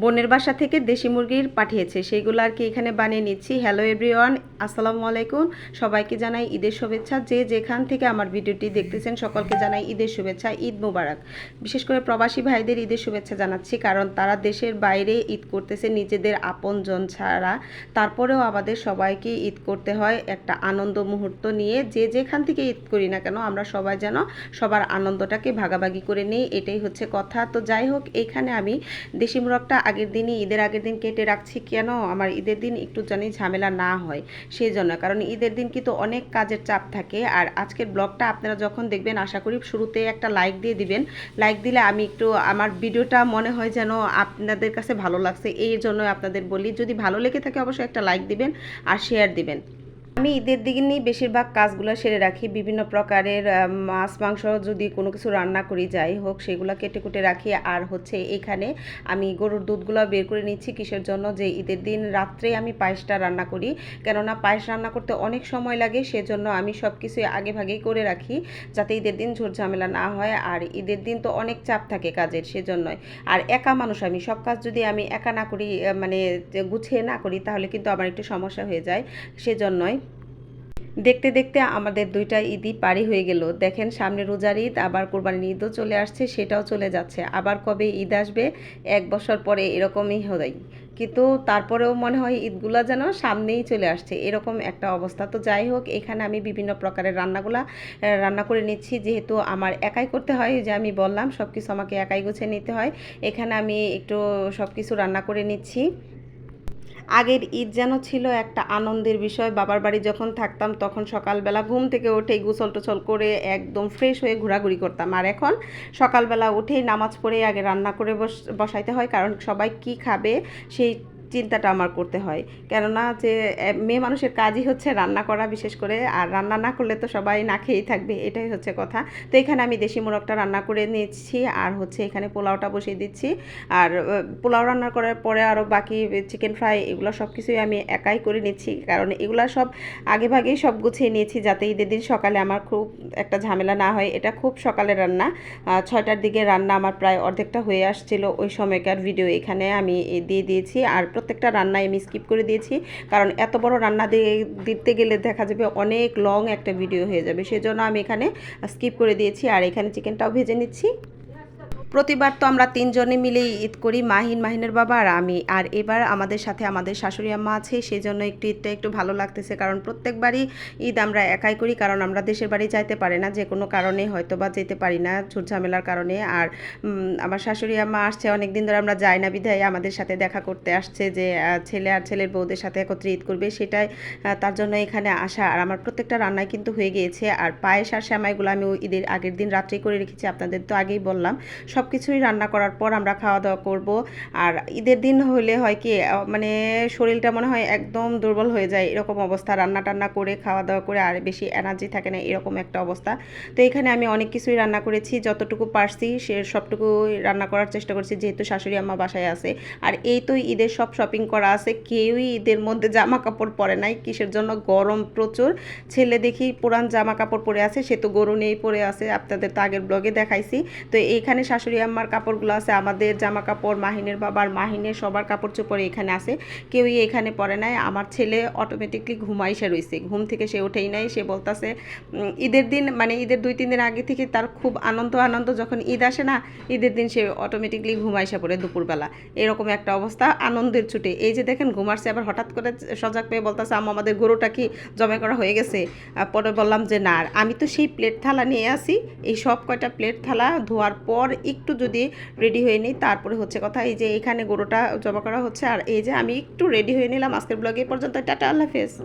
বোনের বাসা থেকে দেশি মুরগির পাঠিয়েছে। সেইগুলো আর কি এখানে বানিয়ে নিচ্ছি। হ্যালো এভরিওয়ান আসসালামু আলাইকুম। সবাইকে জানাই ঈদের শুভেচ্ছা। যে যেখান থেকে আমার ভিডিওটি দেখতেছেন, সকলকে জানাই ঈদের শুভেচ্ছা, ঈদ মুবারক। বিশেষ করে প্রবাসী ভাইদের ঈদের শুভেচ্ছা জানাচ্ছি, কারণ তারা দেশের বাইরে ঈদ করতেছে নিজেদের আপনজন ছাড়া। তারপরেও আমাদের সবাইকে ঈদ করতে হয় একটা আনন্দ মুহূর্ত নিয়ে। যে যেখান থেকে ঈদ করি না কেন, আমরা সবাই যেন সবার আনন্দটাকে ভাগাভাগি করে নিই, এটাই হচ্ছে কথা। তো যাই হোক, এখানে আমি দেশি মুরগটা আগের দিনই, ঈদের আগের দিন কেটে রাখছি কেন? আমার ঈদের দিন একটু জানি ঝামেলা না হয় সেই জন্য কারণ ঈদের দিন কিন্তু অনেক কাজের চাপ থাকে। আর আজকের ব্লগটা আপনারা যখন দেখবেন, আশা করি শুরুতে একটা লাইক দিয়ে দিবেন। লাইক দিলে আমি একটু, আমার ভিডিওটা মনে হয় যেন আপনাদের কাছে ভালো লাগছে। এই জন্য আপনাদের বলি, যদি ভালো লেগে থাকে অবশ্যই একটা লাইক দিবেন আর শেয়ার দিবেন। আমি ঈদের দিনই বেশিরভাগ কাজগুলো সেরে রাখি। বিভিন্ন প্রকারের মাছ, মাংস যদি কোনো কিছু রান্না করি, যাই হোক, সেগুলো কেটে কুটে রাখি। আর হচ্ছে এখানে আমি গরুর দুধগুলো বের করে নিচ্ছি কিসের জন্য? যে ঈদের দিন রাত্রে আমি পায়েসটা রান্না করি। কেননা পায়েস রান্না করতে অনেক সময় লাগে, সেজন্য আমি সব কিছু আগে ভাগেই করে রাখি, যাতে ঈদের দিন ঝোর ঝামেলা না হয়। আর ঈদের দিন তো অনেক চাপ থাকে কাজের, সেজন্যই। আর একা মানুষ আমি, সব কাজ যদি আমি একা না করি মানে গুছিয়ে না করি, তাহলে কিন্তু আমার একটু সমস্যা হয়ে যায়, সেজন্যই। দেখতে দেখতে আমাদের দুইটা ঈদই পারি হয়ে গেল। দেখেন, সামনে রোজার ঈদ, আবার কোরবানির ঈদও চলে আসছে, সেটাও চলে যাচ্ছে। আবার কবে ঈদ আসবে? এক বছর পরে এরকমই হয়। কিন্তু তারপরেও মনে হয় ঈদগুলো যেন সামনেই চলে আসছে। এরকম একটা অবস্থা। তো যাই হোক, এখানে আমি বিভিন্ন প্রকারের রান্নাগুলা রান্না করে নিচ্ছি। যেহেতু আমার একাই করতে হয় যে আমি বললাম সব কিছু আমাকে একাই গুছিয়ে নিতে হয়। এখানে আমি একটু সব কিছু রান্না করে নিচ্ছি। আগের ঈদ যেন ছিল একটা আনন্দের বিষয়। বাবার বাড়ি যখন থাকতাম তখন সকালবেলা ঘুম থেকে উঠে গোসল টোসল করে একদম ফ্রেশ হয়ে ঘোরাঘুরি করতাম। আর এখন সকালবেলা উঠেই নামাজ পড়ে আগে রান্না করে বস, বসাইতে হয়, কারণ সবাই কি খাবে সেই চিন্তাটা আমার করতে হয়। কেননা যে মেয়ে মানুষের কাজই হচ্ছে রান্না করা বিশেষ করে, আর রান্না না করলে তো সবাই না খেয়েই থাকবে, এটাই হচ্ছে কথা। তো এখানে আমি দেশি মোরগটা রান্না করে নিচ্ছি, আর হচ্ছে এখানে পোলাওটা বসিয়ে দিচ্ছি। আর পোলাও রান্না করার পরে আরও বাকি চিকেন ফ্রাই এগুলো সব কিছুই আমি একাই করে নিচ্ছি। কারণ এগুলো সব আগে ভাগেই সব গুছিয়ে নিয়েছি যাতে ঈদের দিন সকালে আমার খুব একটা ঝামেলা না হয়। এটা খুব সকালে রান্না। ছয়টার দিকে রান্না আমার প্রায় অর্ধেকটা হয়ে আসছিল। ওই সময়কার ভিডিও এখানে আমি দিয়ে দিয়েছি। আর প্রত্যেকটা রান্নায় আমি স্কিপ করে দিয়েছি। কারণ এত বড় রান্না দিয়ে দিতে গেলে দেখা যাবে অনেক লং একটা ভিডিও হয়ে যাবে। সেজন্য আমি এখানে স্কিপ করে দিয়েছি। আর এখানে চিকেনটাও ভেজে নিচ্ছি। প্রতিবার তো আমরা তিনজনে মিলেই ঈদ করি, মাহিন, মাহিনের বাবা আর আমি। আর এবার আমাদের সাথে আমাদের শাশুড়ি আম্মা আছে সেই জন্য একটু ঈদটা একটু ভালো লাগতেছে, কারণ প্রত্যেকবারই ঈদ আমরা একাই করি, কারণ আমরা দেশের বাড়ি যাইতে পারি না যে কোনো কারণে হয়তো বা যেতে পারি না ঝুটঝামেলার কারণে। আর আমার শাশুড়ি আম্মা আসছে অনেক দিন ধরে আমরা যাই না বিধায় আমাদের সাথে দেখা করতে আসছে যে ছেলে আর ছেলের বউদের সাথে একত্রে ঈদ করবে, সেটাই তার জন্য এখানে আসা। আর আমার প্রত্যেকটা রান্নাই কিন্তু হয়ে গিয়েছে। আর পায়েস আর শ্যামাইগুলো আমি ঈদের আগের দিন রাত্রেই করে রেখেছি, আপনাদের তো আগেই বললাম। সব কিছুই রান্না করার পর আমরা খাওয়া দাওয়া করব। আর ঈদের দিন হলে হয় কি মানে শরীরটা মনে হয় একদম দুর্বল হয়ে যায় এরকম অবস্থা। রান্না টান্না করে খাওয়া দাওয়া করে আর বেশি এনার্জি থাকে না এরকম একটা অবস্থা। তো এখানে আমি অনেক কিছুই রান্না করেছি, যতটুকু পারছি সে সবটুকু রান্না করার চেষ্টা করছি, যেহেতু শাশুড়ি আম্মা বাসায় আছে। আর এই তো ঈদের সব শপিং করা আছে, কেউই ঈদের মধ্যে জামা কাপড় পরে নাই, কিসের জন্য? গরম প্রচুর। ছেলে দেখি পুরান জামা কাপড় পরে আছে, সে তো গরু নেই পরে আছে, আপনাদের তো আগের ব্লগে দেখাইছি। তো এইখানে শাশুড়ি আম্মার কাপড়গুলো আছে, আমাদের জামা কাপড় মাহিনের বাবার মাহিনের সবার কাপড় চোপড় এখানে আছে। কেউই এখানে পরে নাই, আমার ছেলে অটোমেটিকলি ঘুমাইসা রয়েছে ঘুম থেকে সে উঠেই নাই, সে বলতাছে ঈদের দিন মানে ঈদের দুই, তিন দিন আগে থেকে তার খুব আনন্দ আনন্দ, যখন ঈদ আসে না, ঈদের দিন সে অটোমেটিকলি ঘুমাইসা পড়ে দুপুরবেলা। এরকম একটা অবস্থা, আনন্দের ছুটে। এই যে দেখেন ঘুমারছে আবার হঠাৎ করে সজাগ পেয়ে বলতেছে আম আমাদের গরুটা কি জমা করা হয়ে গেছে? পরে বললাম যে, না আমি তো সেই প্লেট থালা নিয়ে আসি। এই সব কয়টা প্লেট থালা ধোয়ার পর একটু যদি রেডি হয়ে নিই, তারপরে হচ্ছে কথা এই যে এখানে গরুটা জমা করা হচ্ছে। আর এই যে আমি একটু রেডি হয়ে নিলাম, আজকের ব্লগে পর্যন্ত টাটা, আল্লাহ হাফেজ।